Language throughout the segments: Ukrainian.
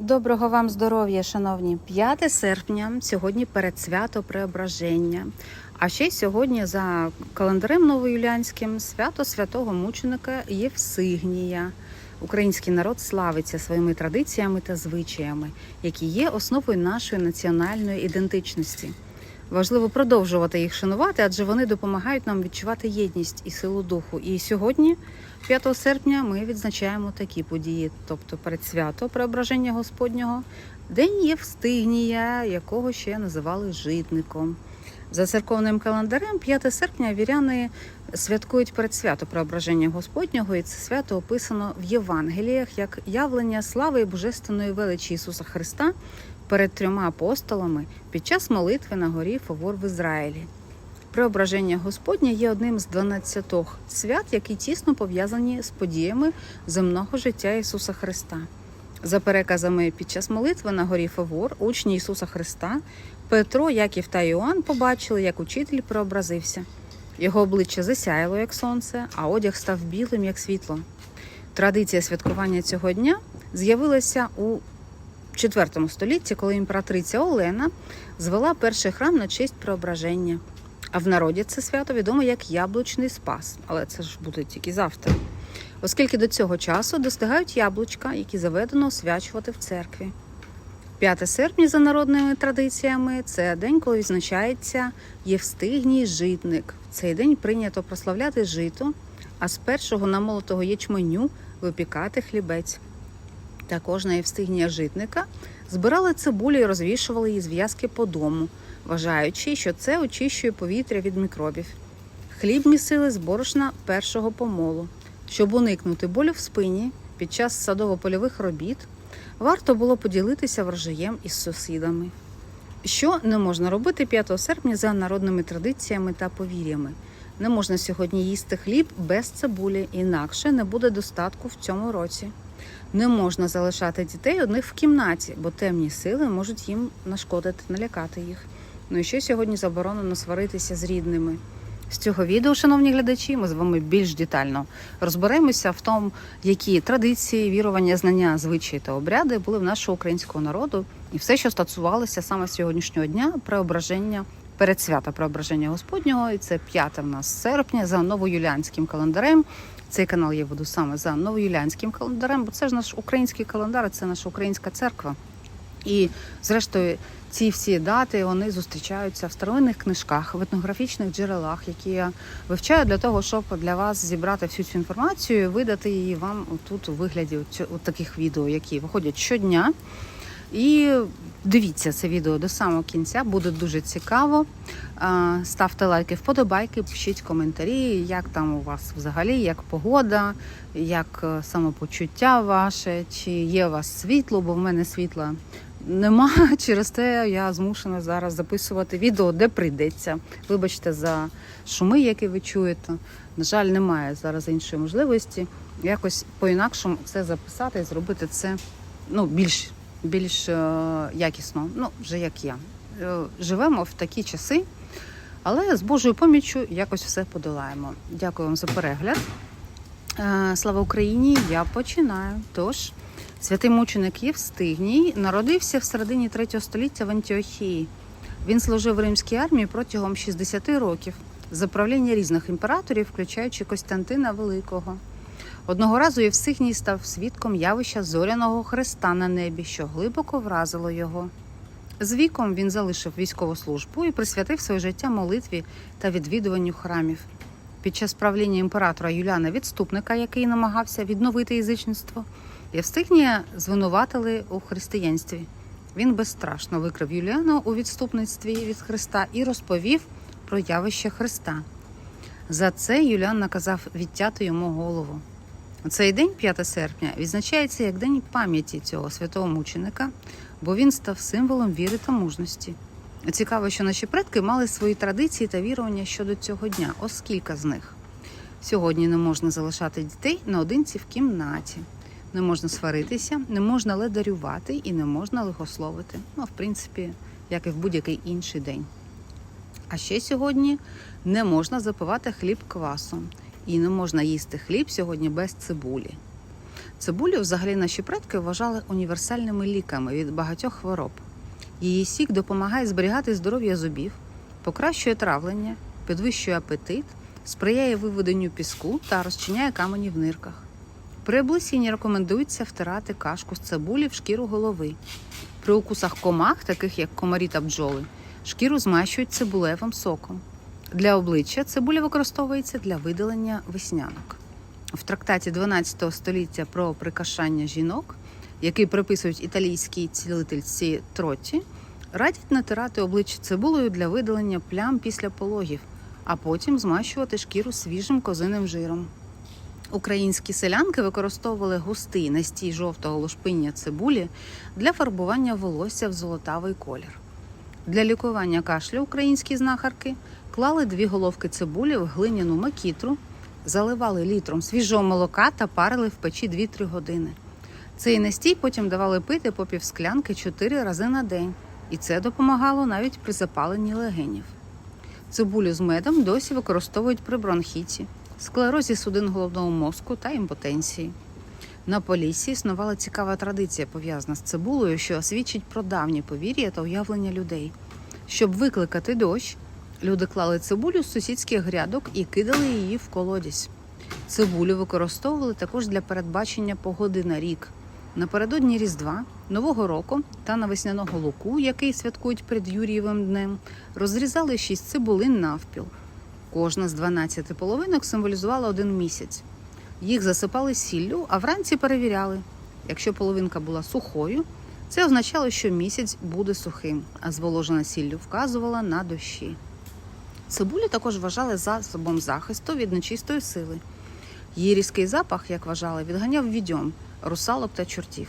Доброго вам здоров'я, шановні! 5 серпня, сьогодні передсвято Преображення. А ще сьогодні за календарем новоюлянським свято святого мученика Євсигнія. Український народ славиться своїми традиціями та звичаями, які є основою нашої національної ідентичності. Важливо продовжувати їх шанувати, адже вони допомагають нам відчувати єдність і силу духу. І сьогодні, 5 серпня, ми відзначаємо такі події, тобто передсвято Преображення Господнього, День Євстигнія, якого ще називали житником. За церковним календарем, 5 серпня віряни святкують передсвято Преображення Господнього, і це свято описано в Євангеліях як явлення слави і божественної величі Ісуса Христа перед трьома апостолами під час молитви на горі Фавор в Ізраїлі. Преображення Господнє є одним з 12 свят, які тісно пов'язані з подіями земного життя Ісуса Христа. За переказами під час молитви на горі Фавор, учні Ісуса Христа, Петро, Яків та Іоанн побачили, як учитель преобразився. Його обличчя засяяло, як сонце, а одяг став білим, як світло. Традиція святкування цього дня з'явилася у IV столітті, коли імператриця Олена звела перший храм на честь преображення. А в народі це свято відомо як Яблучний Спас, але це ж буде тільки завтра. Оскільки до цього часу достигають яблучка, які заведено освячувати в церкві. 5 серпня за народними традиціями це день, коли відзначається Євстигній житник. В цей день прийнято прославляти жито, а з першого намолотого ячменю випікати хлібець. Також на Євстигнія житника збирали цибулю і розвішували її зв'язки по дому, вважаючи, що це очищує повітря від мікробів. Хліб місили з борошна першого помолу. Щоб уникнути болю в спині під час садово-польових робіт, варто було поділитися врожаєм із сусідами. Що не можна робити 5 серпня за народними традиціями та повір'ями? Не можна сьогодні їсти хліб без цибулі, інакше не буде достатку в цьому році. Не можна залишати дітей одних в кімнаті, бо темні сили можуть їм нашкодити, налякати їх. Ну і ще сьогодні заборонено сваритися з рідними. З цього відео, шановні глядачі, ми з вами більш детально розберемося в тому, які традиції, вірування, знання, звичаї та обряди були в нашого українського народу, і все, що стосувалося саме сьогоднішнього дня преображення перед свята преображення Господнього, і це 5 в нас серпня за новоюліанським календарем. Цей канал я веду саме за новоюліанським календарем, бо це ж наш український календар, це наша українська церква. І, зрештою, ці всі дати вони зустрічаються в старовинних книжках, в етнографічних джерелах, які я вивчаю для того, щоб для вас зібрати всю цю інформацію видати її вам тут у вигляді от таких відео, які виходять щодня. І дивіться це відео до самого кінця, буде дуже цікаво. Ставте лайки, вподобайки, пишіть коментарі, як там у вас взагалі, як погода, як е, самопочуття ваше, чи є у вас світло, бо в мене світла нема. Через те я змушена зараз записувати відео, де прийдеться. Вибачте за шуми, які ви чуєте. На жаль, немає зараз іншої можливості. Якось по-інакшому це записати і зробити це ну, більш, більш е, якісно, ну, вже як я. Е, живемо в такі часи, але з Божою поміччю якось все подолаємо. Дякую вам за перегляд. Е, Слава Україні! Я починаю. Тож, святий мученик Євстигній народився в середині 3 століття в Антіохії. Він служив в римській армії протягом 60 років за правління різних імператорів, включаючи Костянтина Великого. Одного разу Євсигній став свідком явища зоряного хреста на небі, що глибоко вразило його. З віком він залишив військову службу і присвятив своє життя молитві та відвідуванню храмів. Під час правління імператора Юліана Відступника, який намагався відновити язичництво, Євстигнія звинуватили у християнстві. Він безстрашно викрив Юліана у відступництві від Христа і розповів про явище Христа. За це Юліан наказав відтяти йому голову. Цей день, 5 серпня, відзначається як день пам'яті цього святого мученика, бо він став символом віри та мужності. Цікаво, що наші предки мали свої традиції та вірування щодо цього дня, оскільки з них. Сьогодні не можна залишати дітей наодинці в кімнаті, не можна сваритися, не можна ледарювати і не можна лихословити. Ну, в принципі, як і в будь-який інший день. А ще сьогодні не можна запивати хліб квасом і не можна їсти хліб сьогодні без цибулі. Цибулю взагалі наші предки вважали універсальними ліками від багатьох хвороб. Її сік допомагає зберігати здоров'я зубів, покращує травлення, підвищує апетит, сприяє виведенню піску та розчиняє камені в нирках. При облесінні рекомендується втирати кашку з цибулі в шкіру голови. При укусах комах, таких як комарі та бджоли, шкіру змащують цибулевим соком. Для обличчя цибуля використовується для видалення веснянок. В трактаті 12 століття про прикашання жінок, який приписують італійській цілительці Тротті, радять натирати обличчя цибулею для видалення плям після пологів, а потім змащувати шкіру свіжим козиним жиром. Українські селянки використовували густий настій жовтого лушпиння цибулі для фарбування волосся в золотавий колір. Для лікування кашлю українські знахарки клали дві головки цибулі в глиняну макітру, заливали літром свіжого молока та парили в печі 2-3 години. Цей настій потім давали пити по півсклянки 4 рази на день, і це допомагало навіть при запаленні легенів. Цибулю з медом досі використовують при бронхіті, склерозі судин головного мозку та імпотенції. На Поліссі існувала цікава традиція, пов'язана з цибулею, що свідчить про давні повір'я та уявлення людей. Щоб викликати дощ, люди клали цибулю з сусідських грядок і кидали її в колодязь. Цибулю використовували також для передбачення погоди на рік. Напередодні Різдва, Нового року та на весняного луку, який святкують перед Юрієвим днем, розрізали шість цибулин навпіл. Кожна з 12 половинок символізувала один місяць. Їх засипали сіллю, а вранці перевіряли. Якщо половинка була сухою, це означало, що місяць буде сухим, а зволожена сіллю вказувала на дощі. Цибулю також вважали засобом захисту від нечистої сили. Її різкий запах, як вважали, відганяв відьом, русалок та чортів.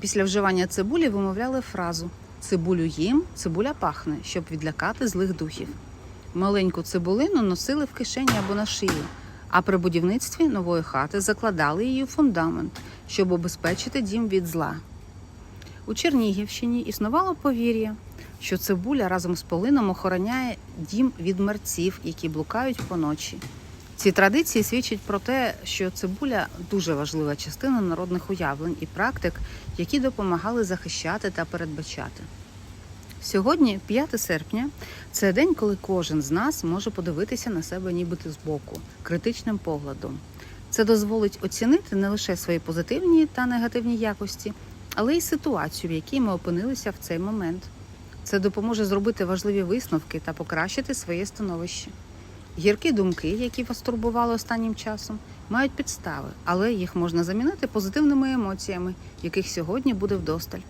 Після вживання цибулі вимовляли фразу Цибулю їм, цибуля пахне, щоб відлякати злих духів. Маленьку цибулину носили в кишені або на шиї, а при будівництві нової хати закладали її у фундамент, щоб обезпечити дім від зла. У Чернігівщині існувало повір'я, що цибуля разом з полином охороняє дім від мерців, які блукають поночі. Ці традиції свідчать про те, що цибуля дуже важлива частина народних уявлень і практик, які допомагали захищати та передбачати. Сьогодні, 5 серпня, це день, коли кожен з нас може подивитися на себе нібито збоку, критичним поглядом. Це дозволить оцінити не лише свої позитивні та негативні якості, але й ситуацію, в якій ми опинилися в цей момент. Це допоможе зробити важливі висновки та покращити своє становище. Гіркі думки, які вас турбували останнім часом, мають підстави, але їх можна замінити позитивними емоціями, яких сьогодні буде вдосталь.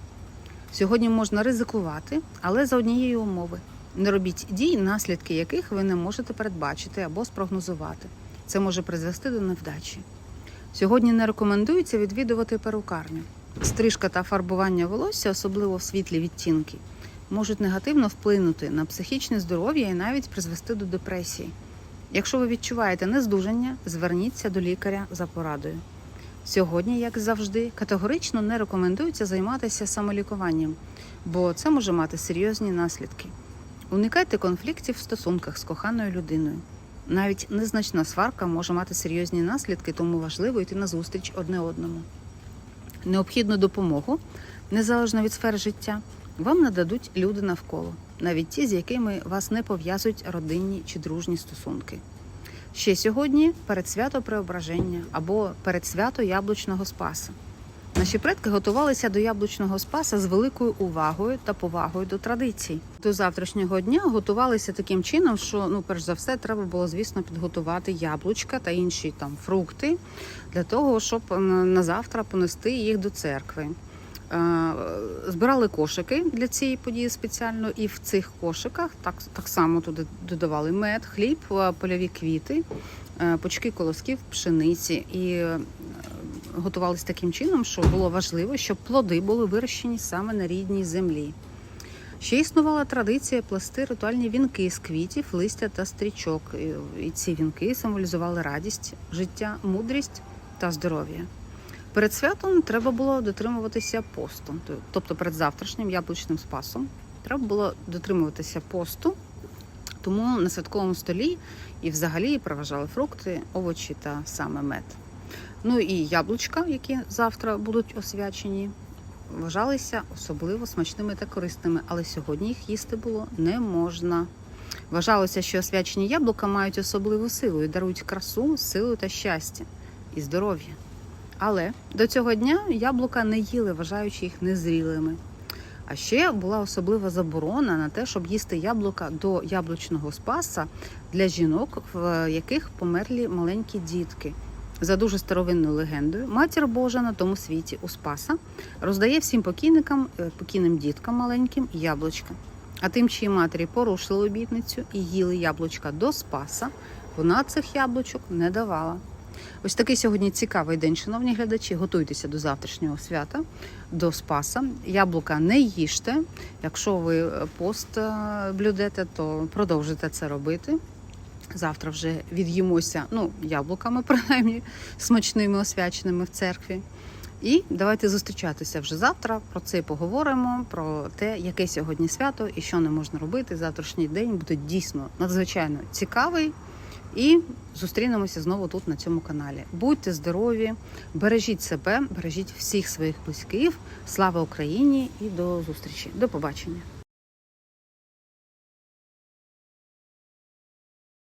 Сьогодні можна ризикувати, але за однієї умови. Не робіть дій, наслідки яких ви не можете передбачити або спрогнозувати. Це може призвести до невдачі. Сьогодні не рекомендується відвідувати перукарню. Стрижка та фарбування волосся, особливо в світлі відтінки, можуть негативно вплинути на психічне здоров'я і навіть призвести до депресії. Якщо ви відчуваєте нездужання, зверніться до лікаря за порадою. Сьогодні, як завжди, категорично не рекомендується займатися самолікуванням, бо це може мати серйозні наслідки. Уникайте конфліктів в стосунках з коханою людиною. Навіть незначна сварка може мати серйозні наслідки, тому важливо йти на зустріч одне одному. Необхідну допомогу, незалежно від сфери життя, вам нададуть люди навколо, навіть ті, з якими вас не пов'язують родинні чи дружні стосунки. Ще сьогодні передсвято Преображення або передсвято Яблучного Спаса. Наші предки готувалися до яблучного спаса з великою увагою та повагою до традицій. До завтрашнього дня готувалися таким чином, що ну, перш за все, треба було, звісно, підготувати яблучка та інші там фрукти для того, щоб на завтра понести їх до церкви. Е, Збирали кошики для цієї події спеціально, і в цих кошиках так, так само туди додавали мед, хліб, е, польові квіти, е, пучки колосків, пшениці і готувалися таким чином, що було важливо, щоб плоди були вирощені саме на рідній землі. Ще існувала традиція плести ритуальні вінки з квітів, листя та стрічок. І ці вінки символізували радість, життя, мудрість та здоров'я. Перед святом треба було дотримуватися посту, тобто перед завтрашнім яблучним спасом треба було дотримуватися посту, тому на святковому столі і взагалі проважали фрукти, овочі та саме мед. Ну і яблучка, які завтра будуть освячені, вважалися особливо смачними та корисними, але сьогодні їх їсти було не можна. Вважалося, що освячені яблука мають особливу силу і дарують красу, силу та щастя і здоров'я. Але до цього дня яблука не їли, вважаючи їх незрілими. А ще була особлива заборона на те, щоб їсти яблука до яблучного спаса для жінок, в яких померлі маленькі дітки. За дуже старовинною легендою, матір Божа на тому світі у Спаса роздає всім покійникам, е, покійним діткам маленьким яблучка. А тим, чиї матері порушили обітницю і їли яблучка до Спаса, вона цих яблучок не давала. Ось такий сьогодні цікавий день, шановні глядачі. Готуйтеся до завтрашнього свята, до Спаса. Яблука не їжте. Якщо ви е, пост е, блюдете, то продовжуйте це робити. Завтра вже від'їмося ну, яблуками, принаймні, смачними, освяченими в церкві. І давайте зустрічатися вже завтра. Про це поговоримо, про те, яке сьогодні свято і що не можна робити. Завтрашній день буде дійсно надзвичайно цікавий. І зустрінемося знову тут на цьому каналі. Будьте здорові, бережіть себе, бережіть всіх своїх близьких. Слава Україні і до зустрічі. До побачення.